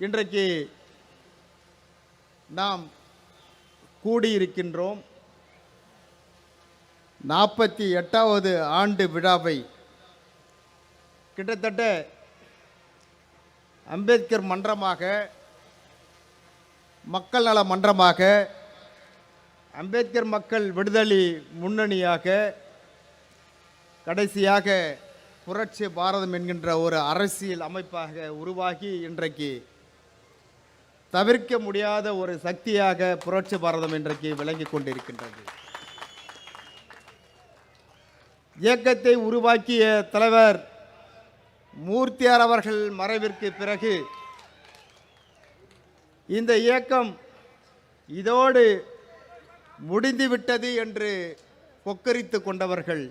இன்றைக்கு நாம் கூடியிருக்கின்றோம் நாற்பத்தி எட்டாவது ஆண்டு விழாவை. கிட்டத்தட்ட அம்பேத்கர் மன்றமாக மக்கள் நல மன்றமாக அம்பேத்கர் மக்கள் விடுதலை முன்னணியாக கடைசியாக புரட்சி பாரதம் என்கின்ற ஒரு அரசியல் அமைப்பாக உருவாகி இன்றைக்கு தவிர்க்க முடியாத ஒரு சக்தியாக புரட்சி பாரதம் இன்றைக்கு விளங்கி கொண்டிருக்கின்றது. இயக்கத்தை உருவாக்கிய தலைவர் மூர்த்தியார் அவர்கள் மறைவிற்கு பிறகு இந்த இயக்கம் இதோடு முடிந்துவிட்டது என்று கொக்கரித்து கொண்டவர்கள்.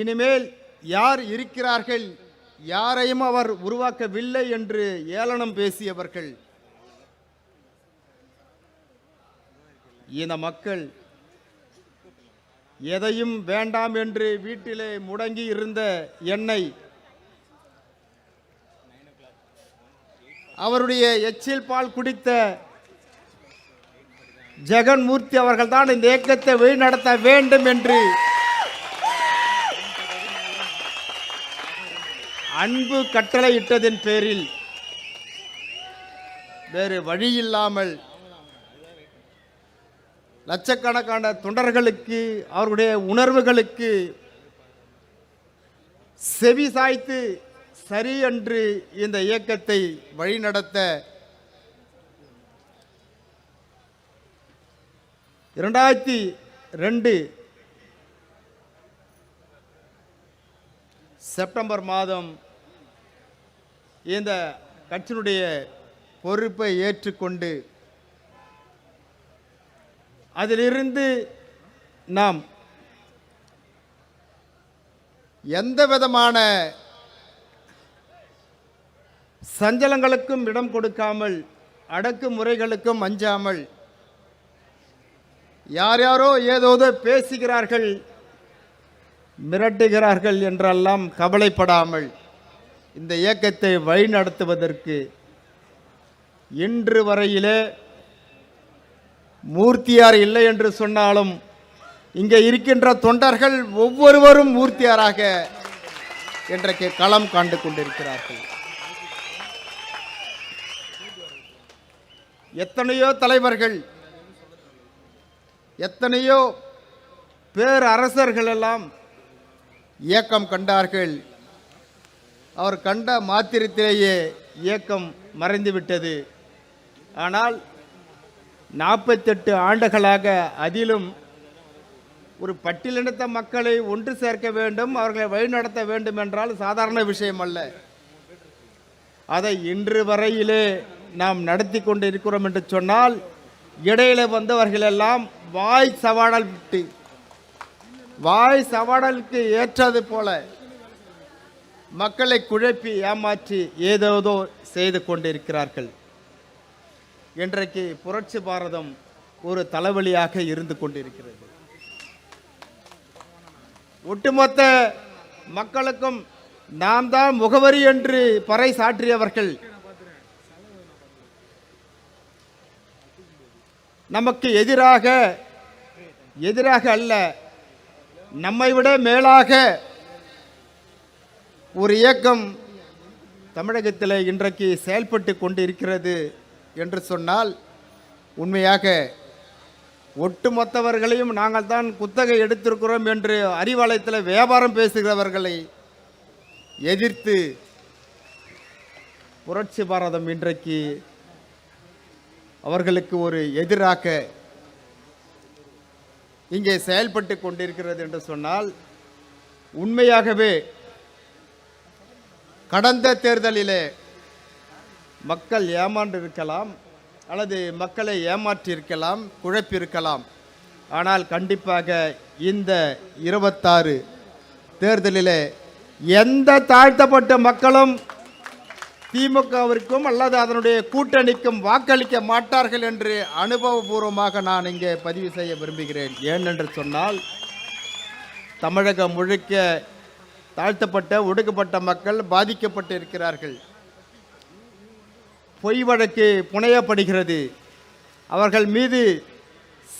இனிமேல் யார் இருக்கிறார்கள் யாரையும் அவர் உருவாக்கவில்லை என்று ஏளனம் பேசியவர்கள். இந்த மக்கள் எதையும் வேண்டாம் என்று வீட்டிலே முடங்கி இருந்த என்னை அவருடைய எச்சில் பால் குடித்த ஜெகன்மூர்த்தி அவர்கள்தான் இந்த இயக்கத்தை வழிநடத்த வேண்டும் என்று அன்பு கட்டளையிட்டதின் பேரில் வேறு வழியில்லாமல் லட்சக்கணக்கான தொண்டர்களுக்கு அவருடைய உணர்வுகளுக்கு செவி சாய்த்து சரி என்று இந்த இயக்கத்தை வழிநடத்த இரண்டாயிரத்தி ரெண்டு செப்டம்பர் மாதம் இந்த கட்சியினுடைய பொறுப்பை ஏற்றுக்கொண்டு அதிலிருந்து நாம் எந்த விதமான சஞ்சலங்களுக்கும் இடம் கொடுக்காமல் அடக்குமுறைகளுக்கும் அஞ்சாமல் யார் யாரோ ஏதோதோ பேசுகிறார்கள் மிரட்டுகிறார்கள் என்றெல்லாம் கவலைப்படாமல் இந்த இயக்கத்தை வழிநடத்துவதற்கு இன்று வரையிலே மூர்த்தியார் இல்லை என்று சொன்னாலும் இங்கே இருக்கின்ற தொண்டர்கள் ஒவ்வொருவரும் மூர்த்தியாராக இன்றைக்கு களம் காண்டு கொண்டிருக்கிறார்கள். எத்தனையோ தலைவர்கள் எத்தனையோ பேரரசர்கள் எல்லாம் இயக்கம் கண்டார்கள். அவர் கண்ட மாத்திரத்திலேயே இயக்கம் மறைந்துவிட்டது. ஆனால் நாற்பத்தெட்டு ஆண்டுகளாக அதிலும் ஒரு பட்டியலினத்த மக்களை ஒன்று சேர்க்க வேண்டும் அவர்களை வழிநடத்த வேண்டும் என்றால் சாதாரண விஷயம் அல்ல. அதை இன்று வரையிலே நாம் நடத்தி கொண்டு இருக்கிறோம் என்று சொன்னால் இடையில வந்தவர்கள் எல்லாம் வாய் சவாடல் விட்டு வாய் சவாடலுக்கு ஏற்றது போல மக்களை குழப்பி ஏமாற்றி ஏதேதோ செய்து கொண்டிருக்கிறார்கள். இன்றைக்கு புரட்சி பாரதம் ஒரு தலைவலியாக இருந்து கொண்டிருக்கிறது. ஒட்டுமொத்த மக்களுக்கும் நாம் தான் முகவரி என்று பறை சாற்றியவர்கள். நமக்கு எதிராக எதிராக அல்ல நம்மை விட மேலாக ஒரு இயக்கம் தமிழகத்தில் இன்றைக்கு செயல்பட்டு கொண்டு இருக்கிறது என்று சொன்னால் உண்மையாக ஒட்டுமொத்தவர்களையும் நாங்கள் தான் குத்தகை எடுத்திருக்கிறோம் என்று அறிவாலயத்தில் வியாபாரம் பேசுகிறவர்களை எதிர்த்து புரட்சி பாரதம் இன்றைக்கு அவர்களுக்கு ஒரு எதிராக இங்கே செயல்பட்டு கொண்டிருக்கிறது என்று சொன்னால் உண்மையாகவே கடந்த தேர்தலிலே மக்கள் ஏமாண்டிருக்கலாம் அல்லது மக்களை ஏமாற்றியிருக்கலாம் குழப்பியிருக்கலாம். ஆனால் கண்டிப்பாக இந்த இருபத்தாறு தேர்தலிலே எந்த தாழ்த்தப்பட்ட மக்களும் திமுகவிற்கும் அல்லது அதனுடைய கூட்டணிக்கும் வாக்களிக்க மாட்டார்கள் என்று அனுபவபூர்வமாக நான் இங்கே பதிவு செய்ய விரும்புகிறேன். ஏனென்று சொன்னால் தமிழகம் முழுக்க தாழ்த்தப்பட்ட ஒடுக்கப்பட்ட மக்கள் பாதிக்கப்பட்டு இருக்கிறார்கள் பொய் வழக்கு புனையப்படுகிறது. அவர்கள் மீது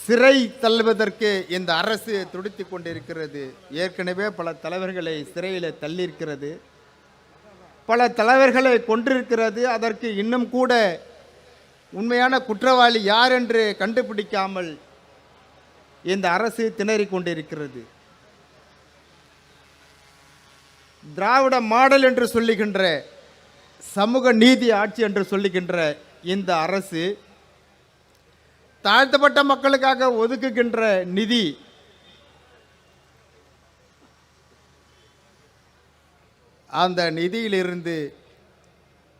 சிறை தள்ளுவதற்கு இந்த அரசு துடித்து கொண்டிருக்கிறது. ஏற்கனவே பல தலைவர்களை சிறையில் தள்ளியிருக்கிறது. பல தலைவர்களை கொண்டிருக்கிறது அதற்கு இன்னும் கூட உண்மையான குற்றவாளி யார் என்று கண்டுபிடிக்காமல் இந்த அரசு திணறிக் கொண்டிருக்கிறது. திராவிட மாடல் என்று சொல்லுகின்ற சமூக நீதி ஆட்சி என்று சொல்லுகின்ற இந்த அரசு தாழ்த்தப்பட்ட மக்களுக்காக ஒதுக்குகின்ற நிதி அந்த நிதியிலிருந்து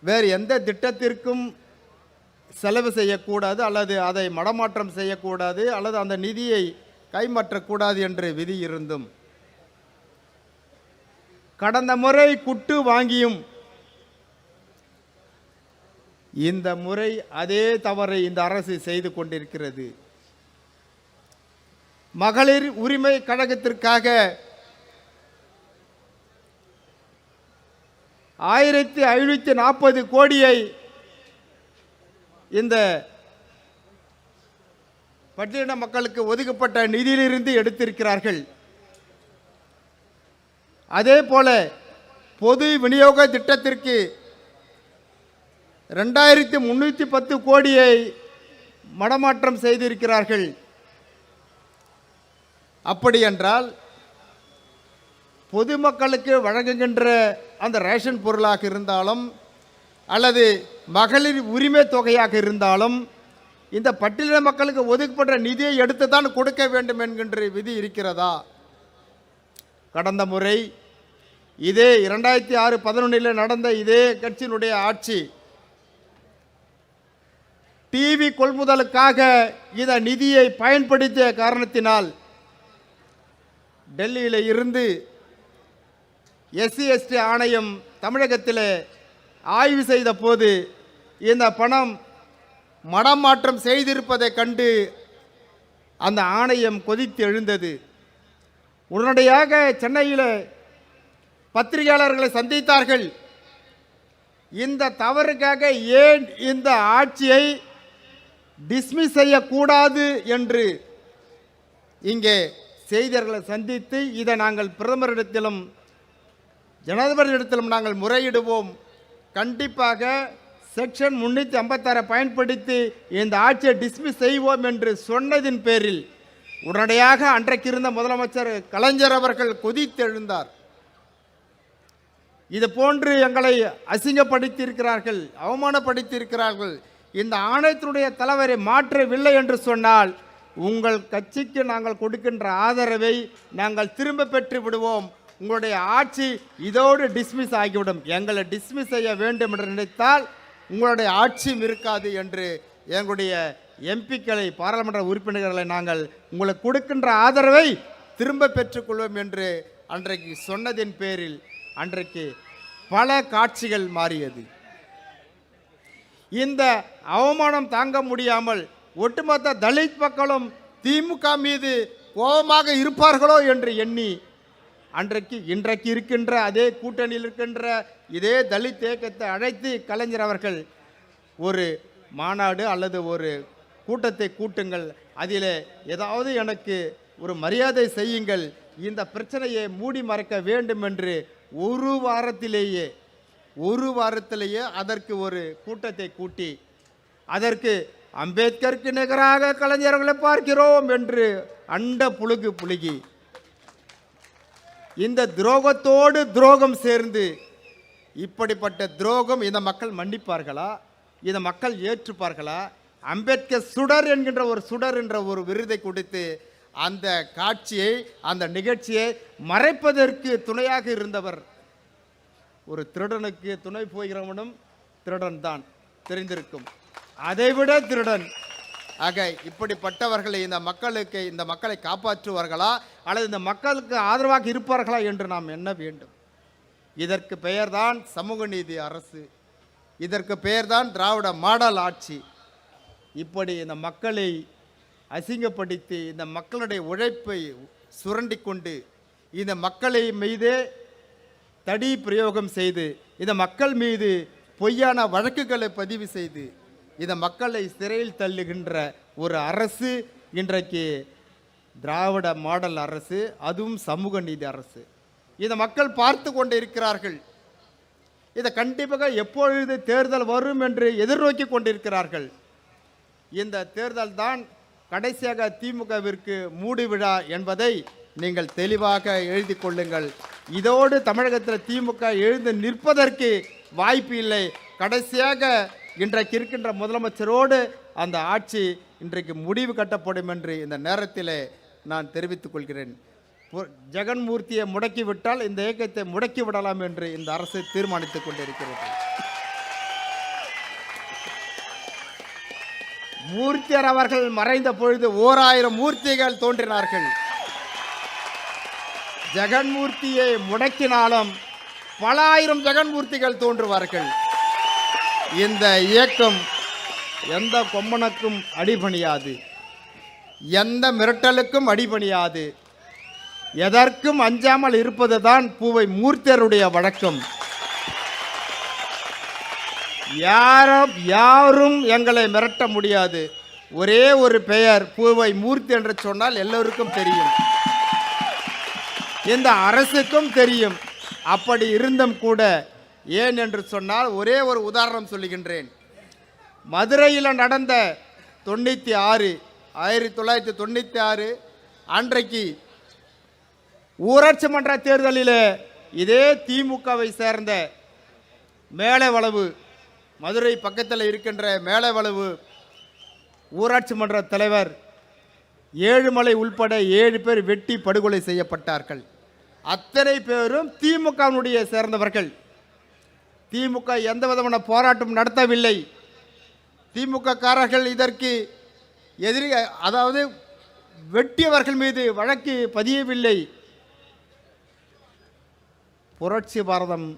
வேறு எந்த திட்டத்திற்கும் செலவு செய்யக்கூடாது அல்லது அதை மடமாற்றம் செய்யக்கூடாது அல்லது அந்த நிதியை கைமாற்றக்கூடாது என்று விதி இருந்தும் கடந்த முறை குட்டு வாங்கியும். இந்த முறை அதே தவறை இந்த அரசு செய்து கொண்டிருக்கிறது. மகளிர் உரிமை கழகத்திற்காக ஆயிரத்தி ஐநூற்றி நாற்பது கோடியை இந்த பட்டியலின மக்களுக்கு ஒதுக்கப்பட்ட நிதியிலிருந்து எடுத்திருக்கிறார்கள். அதே போல பொது விநியோக திட்டத்திற்கு ரெண்டாயிரத்தி முந்நூற்றி பத்து கோடியை மடமாற்றம் செய்திருக்கிறார்கள். அப்படி என்றால் பொதுமக்களுக்கு வழங்குகின்ற அந்த ரேஷன் பொருளாக இருந்தாலும் அல்லது மகளிர் உரிமை தொகையாக இருந்தாலும் இந்த பட்டியல மக்களுக்கு ஒதுக்கப்படுற நிதியை எடுத்து தான் கொடுக்க வேண்டும் என்கின்ற விதி இருக்கிறதா? கடந்த முறை இதே இரண்டாயிரத்தி ஆறு பதினொன்றில் நடந்த இதே கட்சியினுடைய ஆட்சி டிவி கொள்முதலுக்காக இந்த நிதியை பயன்படுத்திய காரணத்தினால் டெல்லியில் இருந்து எஸ்சி எஸ்டி ஆணையம் தமிழகத்தில் ஆய்வு செய்த போது இந்த பணம் மடமாற்றம் செய்திருப்பதை கண்டு அந்த ஆணையம் கொதித்து எழுந்தது உடனடியாக சென்னையில் பத்திரிகையாளர்களை சந்தித்தார்கள். இந்த தவறுக்காக ஏன் இந்த ஆட்சியை டிஸ்மிஸ் செய்யக்கூடாது என்று இங்கே செய்தியர்களை சந்தித்து இதை நாங்கள் பிரதமரிடத்திலும் ஜனாதிபதியிடத்திலும் நாங்கள் முறையிடுவோம். கண்டிப்பாக செக்ஷன் முன்னூற்றி ஐம்பத்தாறை பயன்படுத்தி இந்த ஆட்சியை டிஸ்மிஸ் செய்வோம் என்று சொன்னதின் பேரில் உடனடியாக அன்றைக்கு இருந்த முதலமைச்சர் கலைஞர் அவர்கள் கொதித்தெழுந்தார். இது போன்று எங்களை அசிங்கப்படுத்தியிருக்கிறார்கள் அவமானப்படுத்தியிருக்கிறார்கள். இந்த ஆணையத்தினுடைய தலைவரை மாற்றவில்லை என்று சொன்னால் உங்கள் கட்சிக்கு நாங்கள் கொடுக்கின்ற ஆதரவை நாங்கள் திரும்ப பெற்று விடுவோம். உங்களுடைய ஆட்சி இதோடு டிஸ்மிஸ் ஆகிவிடும். எங்களை டிஸ்மிஸ் செய்ய வேண்டும் என்று நினைத்தால் உங்களுடைய ஆட்சியும் இருக்காது என்று எங்களுடைய எம்பிக்களை பாராளுமன்ற உறுப்பினர்களை நாங்கள் உங்களுக்கு கொடுக்கின்ற ஆதரவை திரும்ப பெற்றுக்கொள்வோம் என்று அன்றைக்கு சொன்னதின் பேரில் அன்றைக்கு பல காட்சிகள் மாறியது. இந்த அவமானம் தாங்க முடியாமல் ஒட்டுமொத்த தலித் மக்களும் திமுக மீது கோபமாக இருப்பார்களோ என்று எண்ணி அன்றைக்கு இன்றைக்கு இருக்கின்ற அதே கூட்டணியில் இருக்கின்ற இதே தலித் இயக்கத்தை அழைத்து கலைஞர் அவர்கள் ஒரு மாநாடு அல்லது ஒரு கூட்டத்தை கூட்டுங்கள். அதில் ஏதாவது எனக்கு ஒரு மரியாதை செய்யுங்கள். இந்த பிரச்சனையை மூடி மறைக்க வேண்டும் என்று ஒரு வாரத்திலேயே ஒரு வாரத்திலேயே அதற்கு ஒரு கூட்டத்தை கூட்டி அதற்கு அம்பேத்கருக்கு நிகராக கலைஞர்களை பார்க்கிறோம் என்று அண்ட புழுகு புழுகி இந்த துரோகத்தோடு துரோகம் சேர்ந்து இப்படிப்பட்ட துரோகம் இந்த மக்கள் மன்னிப்பார்களா? இதை மக்கள் ஏற்றுப்பார்களா? அம்பேத்கர் சுடர் என்கின்ற ஒரு சுடர் என்ற ஒரு விருதை கொடுத்து அந்த காட்சியை அந்த நிகழ்ச்சியை மறைப்பதற்கு துணையாக இருந்தவர். ஒரு திருடனுக்கு துணை போகிறவனும் திருடன் தான் தெரிந்திருக்கும். அதைவிட திருடன். ஆக இப்படிப்பட்டவர்களை இந்த மக்களுக்கு இந்த மக்களை காப்பாற்றுவார்களா அல்லது இந்த மக்களுக்கு ஆதரவாக இருப்பார்களா என்று நாம் எண்ண வேண்டும். இதற்கு பெயர்தான் சமூக நீதி அரசு. இதற்கு பெயர்தான் திராவிட மாடல் ஆட்சி. இப்படி இந்த மக்களை அசிங்கப்படுத்தி இந்த மக்களுடைய உழைப்பை சுரண்டி கொண்டு இந்த மக்களை மீதே தடி பிரயோகம் செய்து இந்த மக்கள் மீது பொய்யான வழக்குகளை பதிவு செய்து இந்த மக்களை சிறையில் தள்ளுகின்ற ஒரு அரசு இன்றைக்கு திராவிட மாடல் அரசு அதுவும் சமூக நீதி அரசு. இதை மக்கள் பார்த்து கொண்டு இருக்கிறார்கள் இதை கண்டிப்பாக எப்பொழுது தேர்தல் வரும் என்று எதிர்நோக்கி கொண்டிருக்கிறார்கள். இந்த தேர்தல் தான் கடைசியாக திமுகவிற்கு மூடி விழா என்பதை நீங்கள் தெளிவாக எழுதி கொள்ளுங்கள். இதோடு தமிழகத்தில் திமுக எழுந்து நிற்பதற்கு வாய்ப்பு இல்லை. கடைசியாக இன்றைக்கு இருக்கின்ற முதலமைச்சரோடு அந்த ஆட்சி இன்றைக்கு முடிவு கட்டப்படும் என்று இந்த நேரத்திலே நான் தெரிவித்துக் கொள்கிறேன். ஜெகன்மூர்த்தியை முடக்கிவிட்டால் இந்த இயக்கத்தை முடக்கி விடலாம் என்று இந்த அரசு தீர்மானித்துக் கொண்டிருக்கிறது. மூர்த்தியர் அவர்கள் மறைந்த பொழுது ஓர் ஆயிரம் மூர்த்திகள் தோன்றினார்கள். ஜெகன்மூர்த்தியை முடக்கினாலும் பல ஆயிரம் ஜெகன்மூர்த்திகள் தோன்றுவார்கள். இந்த இயக்கம் எந்த கொம்பனுக்கும் அடிபணியாது. எந்த மிரட்டலுக்கும் அடிபணியாது. எதற்கும் அஞ்சாமல் இருப்பதுதான் பூவை மூர்த்தியருடைய வழக்கம். யாரும் யாரும் எங்களை மிரட்ட முடியாது. ஒரே ஒரு பெயர் பூவை மூர்த்தி என்று சொன்னால் எல்லோருக்கும் தெரியும். இந்த அரசுக்கும் தெரியும். அப்படி இருந்தும் கூட ஏன் என்று சொன்னால் ஒரே ஒரு உதாரணம் சொல்லுகின்றேன். மதுரையில் நடந்த தொண்ணூற்றி ஆறு ஆயிரத்தி தொள்ளாயிரத்தி தொண்ணூற்றி ஆறு அன்றைக்கு ஊராட்சி மன்ற தேர்தலில் இதே திமுகவை சேர்ந்த மேலவளவு மதுரை பக்கத்தில் இருக்கின்ற மேலவளவு ஊராட்சி மன்ற தலைவர் ஏழுமலை உள்பட ஏழு பேர் வெட்டி படுகொலை செய்யப்பட்டார்கள். அத்தனை பேரும் திமுகவினுடைய சேர்ந்தவர்கள். திமுக எந்த விதமான போராட்டம் நடத்தவில்லை. திமுக காரர்கள் இதற்கு எதிரி அதாவது வெட்டியவர்கள் மீது வழக்கு பதியவில்லை. புரட்சி பாரதம்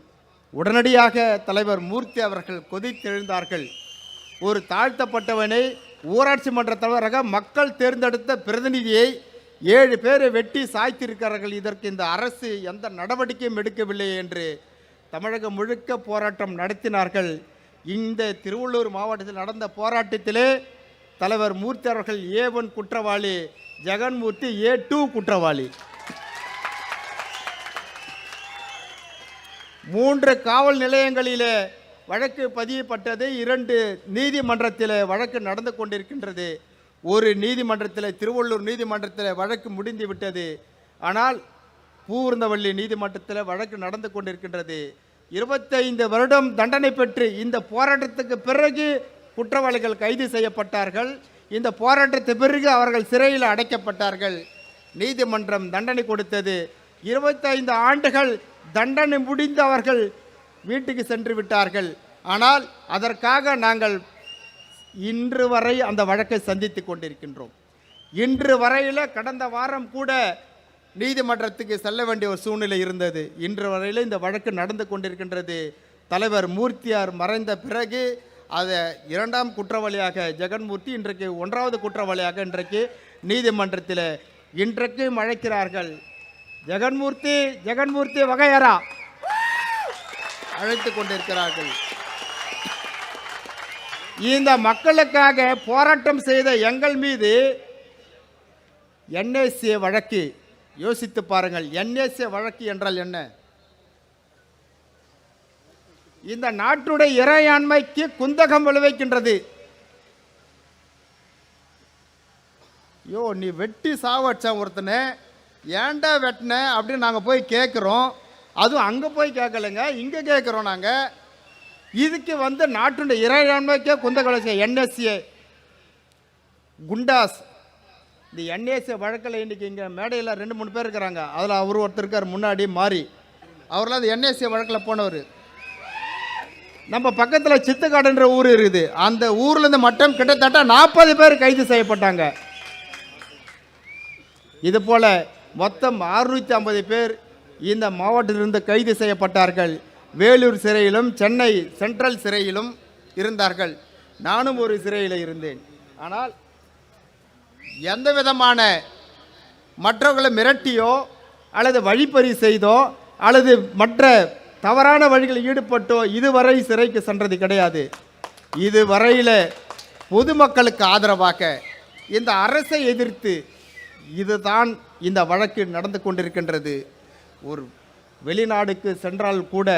உடனடியாக தலைவர் மூர்த்தி அவர்கள் கொதித்தெழுந்தார்கள். ஒரு தாழ்த்தப்பட்டவனை ஊராட்சி மன்ற தலைவராக மக்கள் தேர்ந்தெடுத்த பிரதிநிதியை ஏழு பேரை வெட்டி சாய்த்திருக்கிறார்கள். இதற்கு இந்த அரசு எந்த நடவடிக்கையும் எடுக்கவில்லை என்று தமிழகம் முழுக்க போராட்டம் நடத்தினார்கள். இந்த திருவள்ளூர் மாவட்டத்தில் நடந்த போராட்டத்திலே தலைவர் மூர்த்தி அவர்கள் ஏ ஒன் குற்றவாளி ஜெகன்மூர்த்தி ஏ டூ குற்றவாளி. மூன்று காவல் நிலையங்களிலே வழக்கு பதியப்பட்டது இரண்டு நீதிமன்றத்தில் வழக்கு நடந்து கொண்டிருக்கின்றது. ஒரு நீதிமன்றத்தில் திருவள்ளூர் நீதிமன்றத்தில் வழக்கு முடிந்து விட்டது. ஆனால் பூர்ந்தவள்ளி நீதிமன்றத்தில் வழக்கு நடந்து கொண்டிருக்கின்றது. இருபத்தைந்து வருடம் தண்டனை பெற்று இந்த போராட்டத்துக்கு பிறகு குற்றவாளிகள் கைது செய்யப்பட்டார்கள். இந்த போராட்டத்துக்கு பிறகு அவர்கள் சிறையில் அடைக்கப்பட்டார்கள். நீதிமன்றம் தண்டனை கொடுத்தது. இருபத்தைந்து ஆண்டுகள் தண்டனை முடிந்து அவர்கள் வீட்டுக்கு சென்று விட்டார்கள். ஆனால் அதற்காக நாங்கள் இன்று வரை அந்த வழக்கை சந்தித்து கொண்டிருக்கின்றோம். இன்று வரையில் கடந்த வாரம் கூட நீதிமன்றத்துக்கு செல்ல வேண்டிய ஒரு சூழ்நிலை இருந்தது. இன்று வரையில் இந்த வழக்கு நடந்து கொண்டிருக்கின்றது. தலைவர் மூர்த்தியார் மறைந்த பிறகு அதை இரண்டாம் குற்றவாளியாக ஜெகன்மூர்த்தி இன்றைக்கு ஒன்றாவது குற்றவாளியாக இன்றைக்கு நீதிமன்றத்தில் இன்றைக்கு அழைக்கிறார்கள். ஜெகன்மூர்த்தி ஜெகன்மூர்த்தி வகையரா அழைத்து கொண்டிருக்கிறார்கள். இந்த மக்களுக்காக போராட்டம் செய்த எங்கள் மீது என்ஏசிஏ வழக்கு யோசித்து பாருங்கள் என்ஏசிஏ வழக்கு என்றால் என்ன? இந்த நாட்டுடைய இறையாண்மைக்கு குந்தகம் விளைவிக்கின்றது. ஐயோ நீ வெட்டி சாவடிச்சான் ஒருத்தனை. ஏன்டா வெட்டின அப்படின்னு நாங்கள் போய் கேட்குறோம் அதுவும் அங்கே போய் கேட்கலைங்க இங்கே கேட்குறோம் நாங்கள் இதுக்கு வந்து நாட்டுடைய இறையாண்மைக்கே குந்தகம் என்எஸ்சிஏ குண்டாஸ் இந்த என்ஏசி வழக்கில் இன்றைக்கி இங்கே மேடையில் ரெண்டு மூணு பேர் இருக்கிறாங்க. அதில் அவர் ஒருத்தர் இருக்கார் முன்னாடி மாறி அவரெலாம் அந்த என்ஏசி வழக்கில் போனவர். நம்ம பக்கத்தில் சித்துக்காடுன்ற ஊர் இருக்குது. அந்த ஊர்லேருந்து மட்டும் கிட்டத்தட்ட நாற்பது பேர் கைது செய்யப்பட்டாங்க. இது போல் மொத்தம் அறுநூற்றி ஐம்பது பேர் இந்த மாவட்டத்திலிருந்து கைது செய்யப்பட்டார்கள். வேலூர் சிறையிலும் சென்னை சென்ட்ரல் சிறையிலும் இருந்தார்கள். நானும் ஒரு சிறையில் இருந்தேன். ஆனால் எந்த விதமான மற்றவர்களை மிரட்டியோ அல்லது வழிப்பறி செய்தோ அல்லது மற்ற தவறான வழிகளில் ஈடுபட்டோ இதுவரை சிறைக்கு சென்றது கிடையாது. இதுவரையில் பொதுமக்களுக்கு ஆதரவாக இந்த அரசை எதிர்த்து இதுதான் இந்த வழக்கு நடந்து கொண்டிருக்கின்றது. ஒரு வெளிநாடுக்கு சென்றால் கூட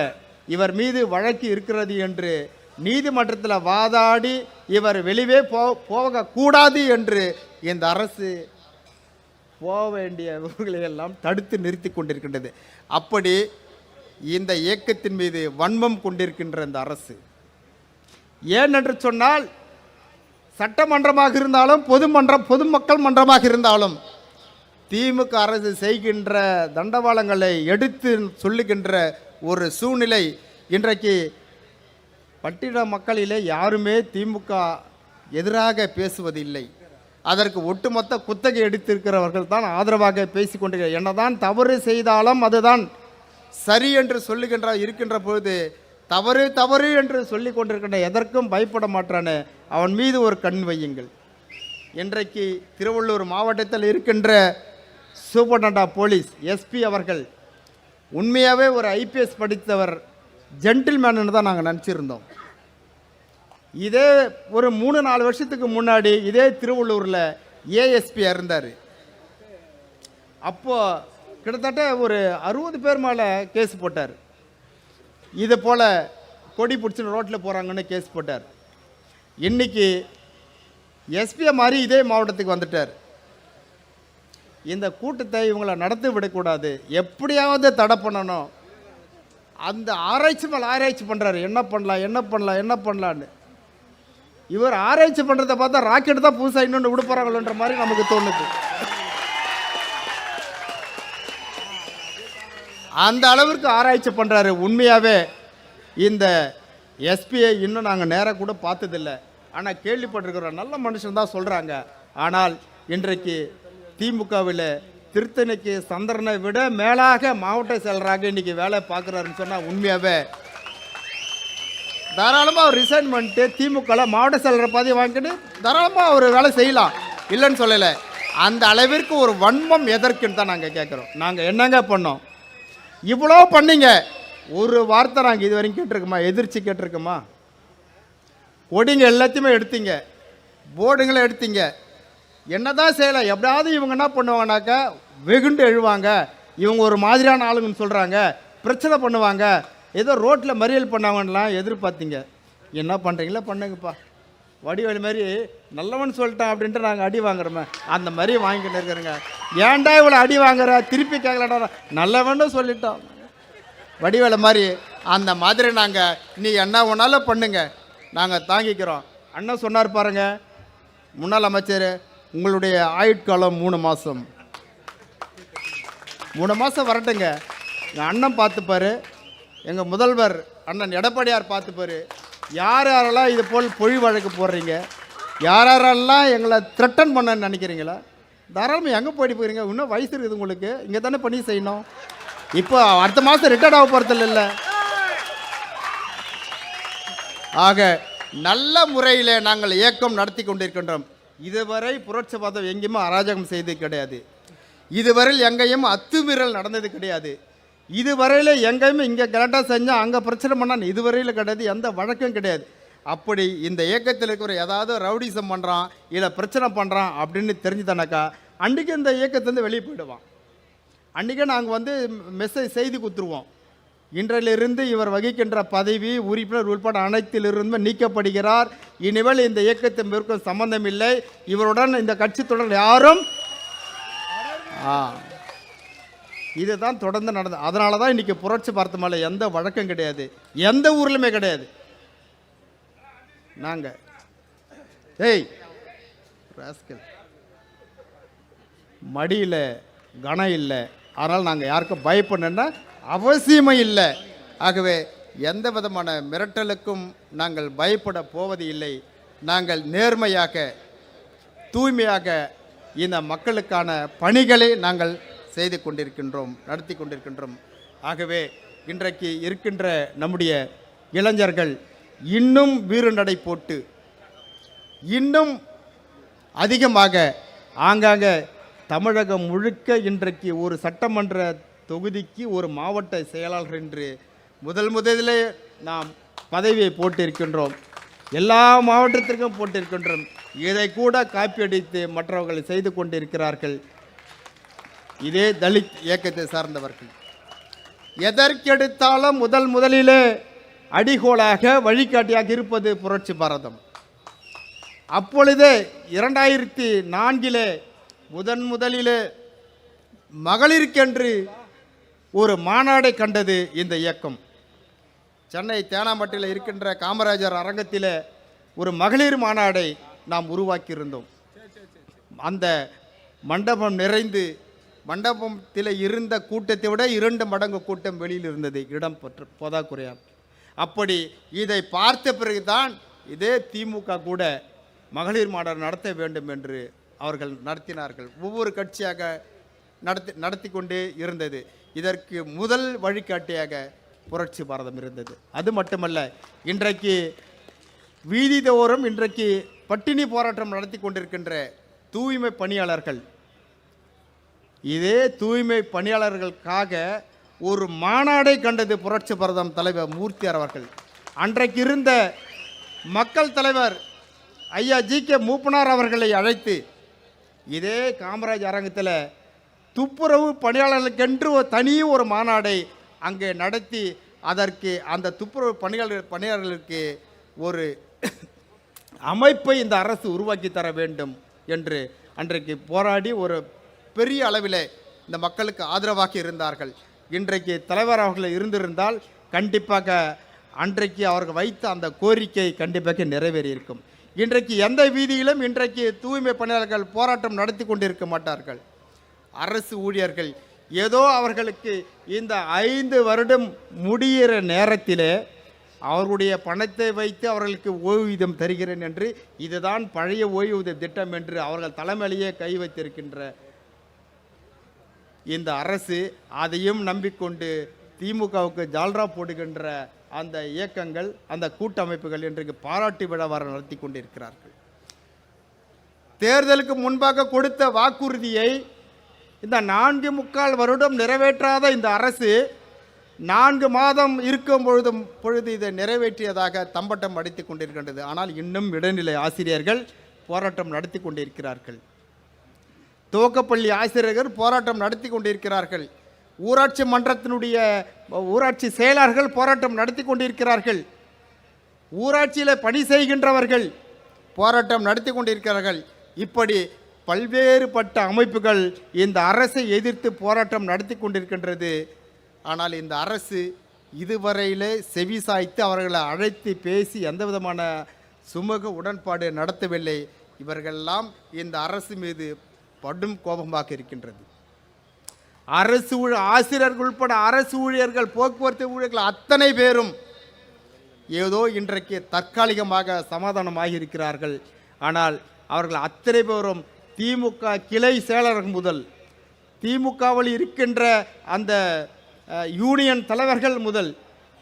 இவர் மீது வழக்கு இருக்கிறது என்று நீதிமன்றத்தில் வாதாடி இவர் வெளியே போ போகக்கூடாது என்று இந்த அரசு போக வேண்டியவர்களை எல்லாம் தடுத்து நிறுத்தி கொண்டிருக்கின்றது. அப்படி இந்த இயக்கத்தின் மீது வன்மம் கொண்டிருக்கின்ற இந்த அரசு. ஏனென்று சொன்னால் சட்டமன்றமாக இருந்தாலும் பொதுமன்றம் பொதுமக்கள் மன்றமாக இருந்தாலும் திமுக அரசு செய்கின்ற தண்டவாளங்களை எடுத்து சொல்லுகின்ற ஒரு சூழ்நிலை இன்றைக்கு பட்டின மக்களிலே யாருமே திமுக எதிராக பேசுவதில்லை. அதற்கு ஒட்டுமொத்த குத்தகை எடுத்திருக்கிறவர்கள் தான் ஆதரவாக பேசிக்கொண்டு என்னதான் தவறு செய்தாலும் அதுதான் சரி என்று சொல்லுகின்ற இருக்கின்ற பொழுது தவறு தவறு என்று சொல்லிக் கொண்டிருக்கின்ற எதற்கும் பயப்பட மாட்டானே அவன் மீது ஒரு கண் வையுங்கள். இன்றைக்கு திருவள்ளூர் மாவட்டத்தில் இருக்கின்ற சூப்பர்டண்டா போலீஸ் எஸ்பி அவர்கள் உண்மையாகவே ஒரு ஐபிஎஸ் படித்தவர் ஜென்டில்மேனு தான் நாங்கள் நினச்சிருந்தோம். இதே ஒரு மூணு நாலு வருஷத்துக்கு முன்னாடி இதே திருவள்ளூரில் ஏஎஸ்பி இருந்தார். அப்போது கிட்டத்தட்ட ஒரு அறுபது பேர் மேலே கேஸ் போட்டார். இது போல் கொடி பிடிச்சின்னு ரோட்டில் போகிறாங்கன்னு கேஸ் போட்டார். இன்னைக்கு எஸ்பியை மாதிரி இதே மாவட்டத்துக்கு வந்துட்டார். இந்த கூட்டத்தை இவங்களை நடத்தி விடக்கூடாது. எப்படியாவது தடை பண்ணணும். அந்த ஆராய்ச்சி மேலே ஆராய்ச்சி பண்ணுறாரு என்ன பண்ணலாம் என்ன பண்ணலாம் என்ன பண்ணலான்னு இவர் ஆராய்ச்சி பண்ணுறதை பார்த்தா ராக்கெட் தான் புதுசாக இன்னொன்று விட மாதிரி நமக்கு தோணுது. அந்த அளவிற்கு ஆராய்ச்சி பண்ணுறாரு உண்மையாகவே இந்த எஸ்பியை இன்னும் நாங்கள் நேராக கூட பார்த்ததில்ல. ஆனால் கேள்விப்பட்டிருக்கிறோம் நல்ல மனுஷன் தான் சொல்கிறாங்க ஆனால் இன்றைக்கு திமுகவில் திருத்தணிக்கு சந்திரனை விட மேலாக மாவட்ட செயலராக இன்னைக்கு வேலை பார்க்குறாருன்னு சொன்னால் உண்மையாகவே தாராளமாக அவர் ரிசைன் பண்ணிட்டு திமுகவில் மாவட்ட செயலர் பதவி வாங்கிட்டு தாராளமாக அவர் வேலை செய்யலாம். இல்லைன்னு சொல்லலை. அந்த அளவிற்கு ஒரு வன்மம் எதற்குன்னு தான் நாங்கள் கேட்குறோம் நாங்கள் என்னங்க பண்ணோம்? இவ்வளோ பண்ணீங்க. ஒரு வார்த்தை நாங்கள் இது வரைக்கும் கேட்டிருக்கோமா? எதிர்ச்சி கேட்டிருக்கோமா? கொடிங்க எல்லாத்தையுமே எடுத்தீங்க. போர்டுங்களை எடுத்தீங்க. என்ன தான் செய்யலாம் எப்படியாவது இவங்க என்ன பண்ணுவாங்கனாக்கா வெகுண்டு எழுவாங்க. இவங்க ஒரு மாதிரியான ஆளுங்கன்னு சொல்கிறாங்க பிரச்சனை பண்ணுவாங்க. ஏதோ ரோட்டில் மறியல் பண்ணாங்கலாம் எதிர்பார்த்தீங்க. என்ன பண்ணுறீங்களா பண்ணுங்கப்பா. வடிவேல் மாதிரி நல்லவன் சொல்லிட்டான் அப்படின்ட்டு நாங்கள் அடி வாங்குறோமே. அந்த மாதிரி வாங்கிக்கிட்டு இருக்கிறோங்க ஏன்டா இவ்வளோ அடி வாங்குற? திருப்பி கேட்கலடா நல்லவன்னு சொல்லிட்டோம் வடிவேல மாதிரி அந்த மாதிரி நாங்கள் நீ என்ன ஒன்றாலும் பண்ணுங்க. நாங்கள் தாங்கிக்கிறோம். அண்ணன் சொன்னார் பாருங்க முன்னாள் அமைச்சர் உங்களுடைய ஆயுட்காலம் மூணு மாதம் மூணு மாதம் வரட்டுங்க. எங்கள் அண்ணன் பார்த்துப்பாரு. எங்கள் முதல்வர் அண்ணன் எடப்பாடியார் பார்த்துப்பாரு. யார் யாரெல்லாம் இது போல் பொழி வழக்கு போடுறீங்க? யார் யாரெல்லாம் எங்களை த்ரெட்டன் பண்ணன்னு நினைக்கிறீங்களா? தாராளமாக எங்கே போயிட்டு போயிருங்க? இன்னும் வயசு இருக்குது உங்களுக்கு. இங்கே தானே பண்ணி செய்யணும். இப்போ அடுத்த மாதம் ரிட்டையர்ட் ஆக போகிறது இல்லை. ஆக நல்ல முறையில் நாங்கள் இயக்கம் நடத்தி கொண்டிருக்கின்றோம். இதுவரை புரட்சிவாதம் எங்கேயுமே அராஜகம் செய்தது கிடையாது. இதுவரையில் எங்கேயும் அத்துமீறல் நடந்தது கிடையாது. இதுவரையில் எங்கேயுமே இங்கே கரெக்டாக செஞ்சால் அங்கே பிரச்சனை பண்ணால் இதுவரையில் கிடையாது எந்த வழக்கம் கிடையாது. அப்படி இந்த இயக்கத்தில் இருக்கிற ஏதாவது ரவுடிசம் பண்ணுறான் இல்லை பிரச்சனை பண்ணுறான் அப்படின்னு தெரிஞ்சுதானாக்கா அன்றைக்கு இந்த இயக்கத்துலேருந்து வெளியே போயிடுவான். அன்றைக்கே நாங்கள் வந்து மெசேஜ் செய்தி கொடுத்துருவோம். இன்றிலிருந்து இவர் வகிக்கின்ற பதவி உறுப்பினர் உட்பட அனைத்திலிருந்து நீக்கப்படுகிறார். இனிமேல் இந்த இயக்கத்தின் மேற்கும் சம்பந்தம் இல்லை. இவருடன் இந்த கட்சி தொடர் யாரும் இதுதான் தொடர்ந்து நடந்தது அதனால தான் இன்றைக்கி புரட்சி பார்த்த மேலே எந்த வழக்கம் கிடையாது. எந்த ஊர்லையுமே கிடையாது. நாங்கள் ஏய் ராஸ்கல். மடியில் கனம் இல்லை. அதனால் நாங்கள் யாருக்கும் பயப்படணுன்னா அவசியமே இல்லை. ஆகவே எந்த விதமான மிரட்டலுக்கும் நாங்கள் பயப்பட போவது இல்லை. நாங்கள் நேர்மையாக தூய்மையாக இந்த மக்களுக்கான பணிகளை நாங்கள் செய்து கொண்டிருக்கின்றோம் நடத்தி கொண்டிருக்கின்றோம். ஆகவே இன்றைக்கு இருக்கின்ற நம்முடைய இளைஞர்கள் இன்னும் வீறுநடை போட்டு இன்னும் அதிகமாக ஆங்காங்க தமிழகம் முழுக்க இன்றைக்கு ஒரு சட்டமன்ற தொகுதிக்கு ஒரு மாவட்ட செயலாளர் என்று முதல் முதலிலே நாம் பதவியை போட்டிருக்கின்றோம். எல்லா மாவட்டத்திற்கும் போட்டிருக்கின்றோம். இதை கூட காப்பியடித்து மற்றவர்கள் செய்து கொண்டிருக்கிறார்கள். இதே தலித் இயக்கத்தை சார்ந்தவர்கள். எதற்கெடுத்தாலும் முதல் முதலிலே அடிகோலாக வழிகாட்டியாக இருப்பது புரட்சி பாரதம். அப்பொழுது இரண்டாயிரத்தி நான்கிலே முதன் முதலிலே மகளிருக்கென்று ஒரு மாநாடை கண்டது இந்த இயக்கம். சென்னை தேனாம்பட்டில் இருக்கின்ற காமராஜர் அரங்கத்தில் ஒரு மகளிர் மாநாடை நாம் உருவாக்கியிருந்தோம். அந்த மண்டபம் நிறைந்து மண்டபத்தில் இருந்த கூட்டத்தை விட இரண்டு மடங்கு கூட்டம் வெளியில் இருந்தது இடம் பற்று போதாக்குறையா. அப்படி இதை பார்த்த பிறகுதான் இதே திமுக கூட மகளிர் மாநாடு நடத்த வேண்டும் என்று அவர்கள் நடத்தினார்கள். ஒவ்வொரு கட்சியாக நடத்தி நடத்தி கொண்டே இருந்தது. இதற்கு முதல் வழிகாட்டியாக புரட்சி பாரதம் இருந்தது. அது மட்டுமல்ல இன்றைக்கு வீதி தோறும் இன்றைக்கு பட்டினி போராட்டம் நடத்தி கொண்டிருக்கின்ற தூய்மை பணியாளர்கள் இதே தூய்மை பணியாளர்களுக்காக ஒரு மாநாடை கண்டது புரட்சி பரதம் தலைவர் மூர்த்தியார் அவர்கள். அன்றைக்கு இருந்த மக்கள் தலைவர் ஐயா ஜி கே மூப்பனார் அவர்களை அழைத்து இதே காமராஜ் அரங்கத்தில் துப்புரவு பணியாளர்களுக்கென்று ஒரு தனி ஒரு மாநாடை அங்கே நடத்தி அதற்கு அந்த துப்புரவு பணியாளர் பணியாளர்களுக்கு ஒரு அமைப்பை இந்த அரசு உருவாக்கி தர வேண்டும் என்று அன்றைக்கு போராடி ஒரு பெரிய அளவில் இந்த மக்களுக்கு ஆதரவாக இருந்தார்கள். இன்றைக்கு தலைவர் அவர்கள் இருந்திருந்தால் கண்டிப்பாக அன்றைக்கு அவர்கள் வைத்த அந்த கோரிக்கை கண்டிப்பாக நிறைவேறியிருக்கும். இன்றைக்கு எந்த வீதியிலும் இன்றைக்கு தூய்மை பணியாளர்கள் போராட்டம் நடத்தி கொண்டிருக்க மாட்டார்கள். அரசு ஊழியர்கள் ஏதோ அவர்களுக்கு இந்த ஐந்து வருடம் முடிகிற நேரத்திலே அவர்களுடைய பணத்தை வைத்து அவர்களுக்கு ஓய்வூதியம் தருகிறேன் என்று இதுதான் பழைய ஓய்வூதிய திட்டம் என்று அவர்கள் தலைமையிலேயே கை வைத்திருக்கின்ற இந்த அரசு அதையும் நம்பிக்கொண்டு திமுகவுக்கு ஜால்ரா போடுகின்ற அந்த இயக்கங்கள் அந்த கூட்டமைப்புகள் இன்றைக்கு பாராட்டு விழா வர நடத்தி கொண்டிருக்கிறார்கள். தேர்தலுக்கு முன்பாக கொடுத்த வாக்குறுதியை இந்த நான்கு முக்கால் வருடம் நிறைவேற்றாத இந்த அரசு நான்கு மாதம் இருக்கும் பொழுதும் பொழுது இதை நிறைவேற்றியதாக தம்பட்டம் அடித்துக் கொண்டிருக்கின்றது. ஆனால் இன்னும் இடைநிலை ஆசிரியர்கள் போராட்டம் நடத்தி கொண்டிருக்கிறார்கள். துவக்கப்பள்ளி ஆசிரியர்கள் போராட்டம் நடத்தி கொண்டிருக்கிறார்கள். ஊராட்சி மன்றத்தினுடைய ஊராட்சி செயலாளர்கள் போராட்டம் நடத்தி கொண்டிருக்கிறார்கள். ஊராட்சியில் பணி செய்கின்றவர்கள் போராட்டம் நடத்தி கொண்டிருக்கிறார்கள். இப்படி பல்வேறுபட்ட அமைப்புகள் இந்த அரசை எதிர்த்து போராட்டம் நடத்தி கொண்டிருக்கின்றது. ஆனால் இந்த அரசு இதுவரையிலே செவி சாய்த்து அவர்களை அழைத்து பேசி எந்த விதமான சுமூக உடன்பாடு நடத்தவில்லை. இவர்களெல்லாம் இந்த அரசு மீது படும் கோபமாக இருக்கின்றது. அரசு ஊழ ஆசிரியர்கள் உட்பட அரசு ஊழியர்கள் போக்குவரத்து ஊழியர்கள் அத்தனை பேரும் ஏதோ இன்றைக்கு தற்காலிகமாக சமாதானமாகி இருக்கிறார்கள். ஆனால் அவர்கள் அத்தனை பேரும் திமுக கிளை செயலர்கள் முதல் திமுகவில் இருக்கின்ற அந்த யூனியன் தலைவர்கள் முதல்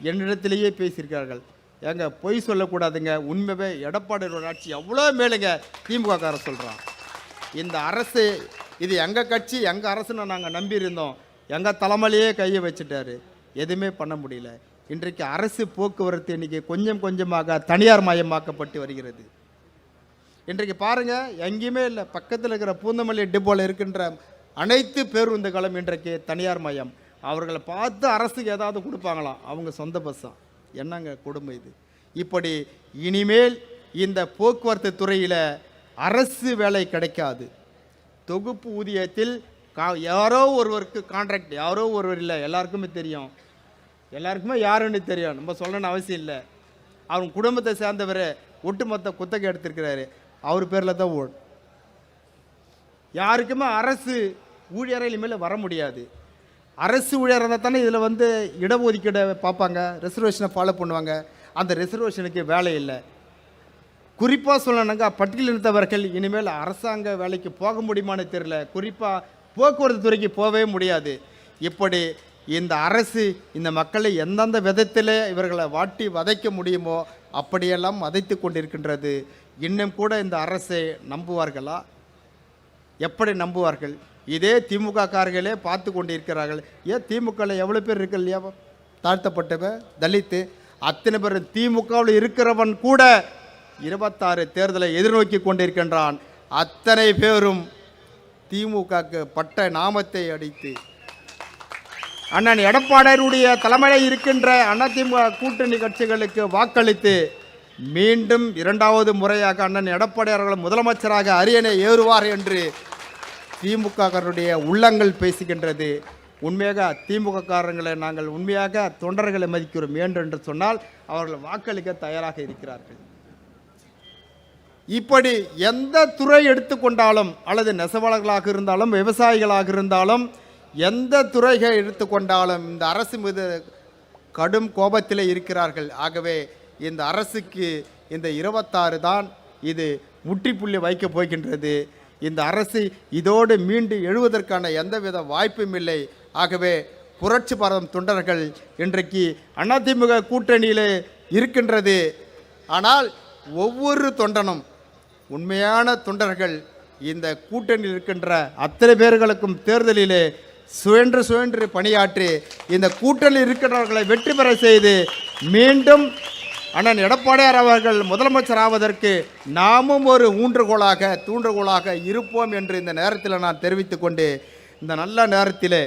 என்னிடத்திலேயே பேசியிருக்கிறார்கள். ஏங்க பொய் சொல்லக்கூடாதுங்க. உண்மையே எடப்பாடியோட ஆட்சி எவ்வளோ மேலுங்க திமுக காரர் சொல்கிறான் இந்த அரசு இது எங்கள் கட்சி எங்கள் அரசுன்னு நாங்கள் நம்பியிருந்தோம். எங்கள் தலைமையிலேயே கையை வச்சுட்டாரு. எதுவுமே பண்ண முடியல. இன்றைக்கு அரசு போக்குவரத்து இன்னைக்கு கொஞ்சம் கொஞ்சமாக தனியார் மயமாக்கப்பட்டு வருகிறது. இன்றைக்கு பாருங்க எங்கேயுமே இல்லை. பக்கத்தில் இருக்கிற பூந்தமல்லி டிப்போவில் இருக்கின்ற அனைத்து பேருந்துகளும் இன்றைக்கு தனியார் மயம். அவர்களை பார்த்து அரசுக்கு ஏதாவது கொடுப்பாங்களாம் அவங்க சொந்த பஸ்ஸாக என்னங்க கொடுமை இது? இப்படி இனிமேல் இந்த போக்குவரத்து துறையில் அரசு வேலை கிடைக்காது. தொகுப்பு ஊதியத்தில் கா யாரோ ஒருவருக்கு கான்ட்ராக்ட் யாரோ ஒருவர் இல்லை எல்லாருக்குமே தெரியும். எல்லாருக்குமே யாருன்னு தெரியும். நம்ம சொல்லணும்னு அவசியம் இல்லை. அவங்க குடும்பத்தை சேர்ந்தவர் ஒட்டுமொத்த குத்தகை எடுத்திருக்கிறாரு. அவர் பேரில் தான் ஓட். யாருக்குமே அரசு ஊழியரை இனிமேல் வர முடியாது. அரசு ஊழியர் இருந்தால் தானே இதில் வந்து இடஒதுக்கீடை பார்ப்பாங்க ரிசர்வேஷனை ஃபாலோ பண்ணுவாங்க. அந்த ரிசர்வேஷனுக்கு வேலை இல்லை. குறிப்பாக சொல்லணுங்க பட்டியலினத்தவர்கள் இனிமேல் அரசாங்க வேலைக்கு போக முடியுமான்னு தெரியல. குறிப்பாக போக்குவரத்து துறைக்கு போகவே முடியாது. இப்படி இந்த அரசு இந்த மக்களை எந்தெந்த விதத்தில் இவர்களை வாட்டி வதைக்க முடியுமோ அப்படியெல்லாம் வதைத்து கொண்டிருக்கின்றது. இன்னும் கூட இந்த அரசை நம்புவார்களா? எப்படி நம்புவார்கள்? இதே திமுக காரர்களே பார்த்து கொண்டு இருக்கிறார்கள் ஏன் திமுகவில் எவ்வளோ பேர் இருக்கு இல்லையா? தாழ்த்தப்பட்டவ தலித்து அத்தனை பேர். திமுகவில் இருக்கிறவன் கூட இருபத்தாறு தேர்தலை எதிர்நோக்கி கொண்டிருக்கின்றான். அத்தனை பேரும் திமுகக்கு பட்ட நாமத்தை அடித்து. அண்ணன் எடப்பாடியருடைய தலைமையில் இருக்கின்ற அதிமுக கூட்டணி கட்சிகளுக்கு வாக்களித்து மீண்டும் இரண்டாவது முறையாக அண்ணன் எடப்பாடியார்கள் முதலமைச்சராக அரியணை ஏறுவார் என்று திமுககாரருடைய உள்ளங்கள் பேசுகின்றது. உண்மையாக திமுக காரங்களை நாங்கள் உண்மையாக தொண்டர்களை மதிக்கிறோம் ஏன் என்று சொன்னால் அவர்கள் வாக்களிக்க தயாராக இருக்கிறார்கள். இப்படி எந்த துறை எடுத்துக்கொண்டாலும் அல்லது நெசவாளர்களாக இருந்தாலும் விவசாயிகளாக இருந்தாலும் எந்த துறைகள் எடுத்துக்கொண்டாலும் இந்த அரசு மீது கடும் கோபத்தில் இருக்கிறார்கள். ஆகவே இந்த அரசுக்கு இந்த இருபத்தாறு தான் இது முற்றுப்புள்ளி வைக்கப் போகின்றது. இந்த அரசு இதோடு மீண்டு எழுவதற்கான எந்தவித வாய்ப்பும் இல்லை. ஆகவே புரட்சி பாரதம் தொண்டர்கள் இன்றைக்கு அதிமுக கூட்டணியில் இருக்கின்றது. ஆனால் ஒவ்வொரு தொண்டனும் உண்மையான தொண்டர்கள் இந்த கூட்டணியில் இருக்கின்ற அத்தனை பேர்களுக்கும் தேர்தலிலே சுயன்று சுழன்று பணியாற்றி இந்த கூட்டணியில் இருக்கின்றவர்களை வெற்றி பெற செய்து மீண்டும் அண்ணன் எடப்பாடியார் அவர்கள் முதலமைச்சர் ஆவதற்கு நாமும் ஒரு ஊன்றுகோலாக தூண்டுகோலாக இருப்போம் என்று இந்த நேரத்தில் நான் தெரிவித்துக்கொண்டு இந்த நல்ல நேரத்திலே